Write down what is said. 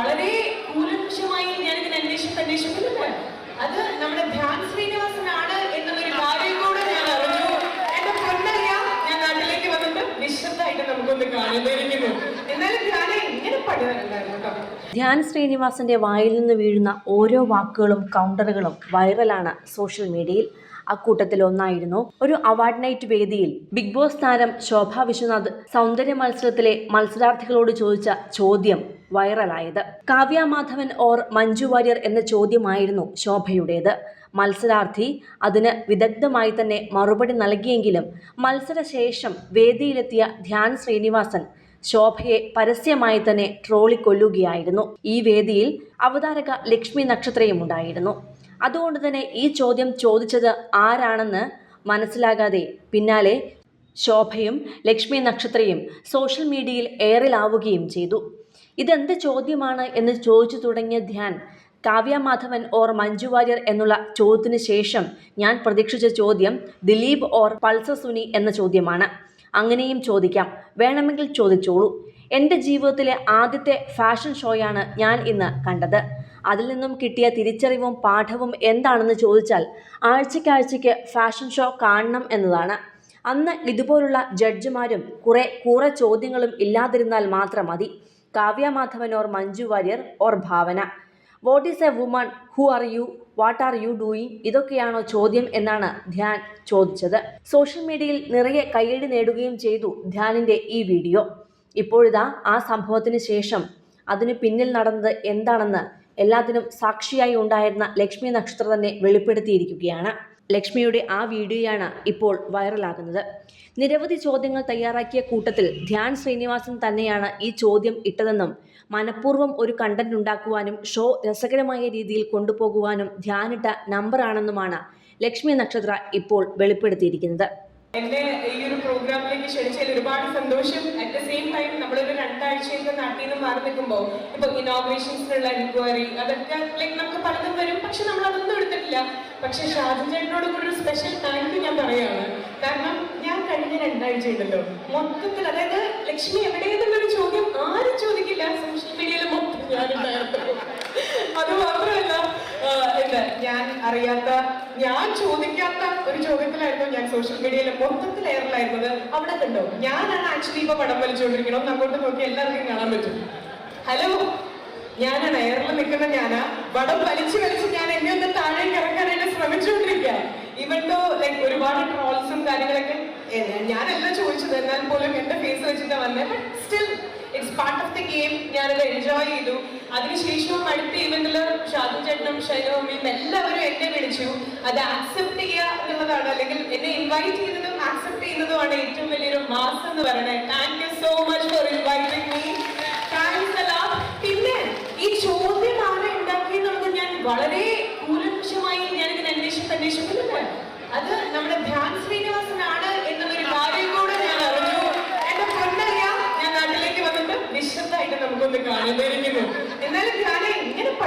വളരെ കൂലംകുശമായി ഞാനിങ്ങനെ അന്വേഷിച്ച് അന്വേഷിക്കുന്നില്ല അത് നമ്മുടെ ധ്യാൻ ശ്രീനിവാസനാണ് എന്നുള്ളൊരു കാര്യം കൂടെ ഞാൻ അറിഞ്ഞു. എന്റെ പൊണ്ണറിയാം ഞാൻ നാട്ടിലേക്ക് വന്നിട്ട് വിശദമായിട്ട് നമുക്കൊന്ന് കാണുന്നിരിക്കുന്നു എന്നാലും ധ്യാനം ഇങ്ങനെ പഠിതരണ്ടായിരുന്നു കേട്ടോ. ധ്യാൻ ശ്രീനിവാസന്റെ വായിൽ നിന്ന് വീഴുന്ന ഓരോ വാക്കുകളും കൗണ്ടറുകളും വൈറലാണ് സോഷ്യൽ മീഡിയയിൽ അക്കൂട്ടത്തിൽ ഒന്നായിരുന്നു ഒരു അവാർഡ് നൈറ്റ് വേദിയിൽ ബിഗ് ബോസ് താരം ശോഭ വിശ്വനാഥ് സൗന്ദര്യ മത്സരത്തിലെ മത്സരാർത്ഥികളോട് ചോദിച്ച ചോദ്യം വൈറലായത്. കാവ്യ മാധവൻ ഓർ മഞ്ജു വാര്യർ എന്ന ചോദ്യമായിരുന്നു ശോഭയുടേത്. മത്സരാർത്ഥി അതിന് വിദഗ്ധമായി തന്നെ മറുപടി നൽകിയെങ്കിലും മത്സരശേഷം വേദിയിലെത്തിയ ധ്യാൻ ശ്രീനിവാസൻ ശോഭയെ പരസ്യമായി തന്നെ ട്രോളിക്കൊല്ലുകയായിരുന്നു. ഈ വേദിയിൽ അവതാരക ലക്ഷ്മി നക്ഷത്രയും ഉണ്ടായിരുന്നു. അതുകൊണ്ട് തന്നെ ഈ ചോദ്യം ചോദിച്ചത് ആരാണെന്ന് മനസ്സിലാകാതെ പിന്നാലെ ശോഭയും ലക്ഷ്മി നക്ഷത്രയും സോഷ്യൽ മീഡിയയിൽ ഏറിലാവുകയും ചെയ്തു. ഇതെന്ത് ചോദ്യമാണ് എന്ന് ചോദിച്ചു തുടങ്ങിയ ധ്യാൻ കാവ്യ മാധവൻ ഓർ മഞ്ജു വാര്യർ എന്നുള്ള ചോദ്യത്തിന് ശേഷം ഞാൻ പ്രതീക്ഷിച്ച ചോദ്യം ദിലീപ് ഓർ പൾസർ സുനി എന്ന ചോദ്യമാണ്. അങ്ങനെയും ചോദിക്കാം. വേണമെങ്കിൽ ചോദിച്ചോളൂ. എന്റെ ജീവിതത്തിലെ ആദ്യത്തെ ഫാഷൻ ഷോയാണ് ഞാൻ ഇന്ന് കണ്ടത്. അതിൽ നിന്നും കിട്ടിയ തിരിച്ചറിവും പാഠവും എന്താണെന്ന് ചോദിച്ചാൽ ആഴ്ചയ്ക്കാഴ്ചയ്ക്ക് ഫാഷൻ ഷോ കാണണം എന്നതാണ്. അന്ന് ഇതുപോലുള്ള ജഡ്ജിമാരും കുറെ കൂറ ചോദ്യങ്ങളും ഇല്ലാതിരുന്നാൽ മാത്രം മതി. Kavya Madhavan or Manju Warrier or Bhavana. What is a woman who are you what are you doing ഇതൊക്കെയാണോ ചോദ്യം എന്നാണ് ധ്യാൻ ചോദിച്ചത്. സോഷ്യൽ മീഡിയയിൽ നിറയെ കയ്യടി നേടുകയും ചെയ്തു ധ്യാനിന്റെ ഈ വീഡിയോ. ഇപ്പോഴിതാ ആ സംഭവത്തിന് ശേഷം അതിന് പിന്നിൽ നടന്നത് എന്താണെന്ന് എല്ലാത്തിനും സാക്ഷിയായി ഉണ്ടായിരുന്ന ലക്ഷ്മി നക്ഷത്ര തന്നെ വെളിപ്പെടുത്തിയിരിക്കുകയാണ്. ലക്ഷ്മിയുടെ ആ വീഡിയോയാണ് ഇപ്പോൾ വൈറലാകുന്നത്. നിരവധി ചോദ്യങ്ങൾ തയ്യാറാക്കിയ കൂട്ടത്തിൽ ധ്യാൻ ശ്രീനിവാസൻ തന്നെയാണ് ഈ ചോദ്യം ഇട്ടതെന്നും മനഃപൂർവം ഒരു കണ്ടന്റ് ഉണ്ടാക്കുവാനും ഷോ രസകരമായ രീതിയിൽ കൊണ്ടുപോകുവാനും ധ്യാനിട്ട നമ്പറാണെന്നുമാണ് ലക്ഷ്മി നക്ഷത്ര ഇപ്പോൾ വെളിപ്പെടുത്തിയിരിക്കുന്നത്. എന്നെ ഈ ഒരു പ്രോഗ്രാമിലേക്ക് ക്ഷണിച്ചതിൽ ഒരുപാട് സന്തോഷം. അറ്റ് ദ സെയിം ടൈം നമ്മളൊരു രണ്ടാഴ്ചയൊക്കെ നാട്ടിൽ നിന്ന് മാറി നിൽക്കുമ്പോൾ ഇപ്പൊ ഇനോഗ്രേഷൻസിനുള്ള എൻക്വയറി അതൊക്കെ ലൈക്ക് നമുക്ക് പലതും വരും പക്ഷെ നമ്മൾ അതൊന്നും എടുത്തിട്ടില്ല. പക്ഷെ ഷാജു ചേട്ടനോട് കൂടി ഒരു സ്പെഷ്യൽ താങ്ക് യു ഞാൻ പറയാണ് കാരണം ഞാൻ കഴിഞ്ഞ രണ്ടാഴ്ച ഉണ്ടല്ലോ മൊത്തത്തിൽ അതായത് ലക്ഷ്മി എവിടെയെന്നുള്ളൊരു ചോദ്യം ആരും ചോദിക്കില്ല. സോഷ്യൽ മീഡിയയിൽ മൊത്തം ഞാനുണ്ടായിരുന്നു. അത് ഞാൻ അറിയാത്ത ഞാൻ ചോദിക്കാത്ത ഒരു ചോദ്യത്തിലായിരുന്നു ഞാൻ സോഷ്യൽ മീഡിയയിൽ മൊത്തത്തിൽ എയറിലായിരുന്നത് അവിടെ കണ്ടോ? ഞാനാണ് ആക്ച്വലി ഇപ്പൊ പടം വലിച്ചുകൊണ്ടിരിക്കണം അങ്ങോട്ട് നോക്കി എല്ലാവർക്കും കാണാൻ പറ്റും. ഹലോ ഞാനാണ് എയറിൽ നിൽക്കുന്ന ഞാനാ. വടം വലിച്ചു വലിച്ച് ഞാൻ എന്നെ ഒന്ന് താഴേക്ക് ഇറക്കാനായിട്ട് ശ്രമിച്ചുകൊണ്ടിരിക്കുക ഇവണ്ടോ ലൈക്ക് ഒരുപാട് ട്രോൾസും കാര്യങ്ങളൊക്കെ ഞാനല്ല ചോദിച്ചത്. എന്നാൽ പോലും എന്റെ ഫേസ് വെച്ചിട്ട് വന്നത് but still part of the game ഞാനത് എൻജോയ് ചെയ്തു. അതിനുശേഷവും അടുത്ത ഇവന്റിൽ ഷാദു ചേട്ടനും ഷൈനോമിയും എല്ലാവരും എന്നെ വിളിച്ചു. അത് ആക്സെപ്റ്റ് ചെയ്യുക എന്നുള്ളതാണ്. അല്ലെങ്കിൽ എന്നെ ഇൻവൈറ്റ് ചെയ്തതും ആക്സെപ്റ്റ് ചെയ്യുന്നതുമാണ് ഏറ്റവും വലിയൊരു മാസം എന്ന് പറയുന്നത്. Thank you so much for inviting me thanks പിന്നെ ഈ ചോദ്യം ആരെ ഉണ്ടാക്കിയെന്നുള്ളത് ഞാൻ വളരെ കൂലംകുശമായി ഞാനിങ്ങനെ അന്വേഷിച്ച് അന്വേഷിക്കുന്നില്ല അത് നമ്മുടെ ധ്യാൻ ശ്രീനിവാസനാണ് എന്നുള്ളൊരു കാര്യം കൂടെ ഞാൻ അറിഞ്ഞു എന്റെ പൊന്നറിയാം ഞാൻ നാട്ടിലേക്ക് വന്നിട്ട് വിശദമായിട്ട് നമുക്കൊന്ന് കാണുന്നിരിക്കുന്നു എന്നാലും ധ്യാനെ ഇങ്ങനെ പഠിതരണ്ടായിരുന്നു കേട്ടോ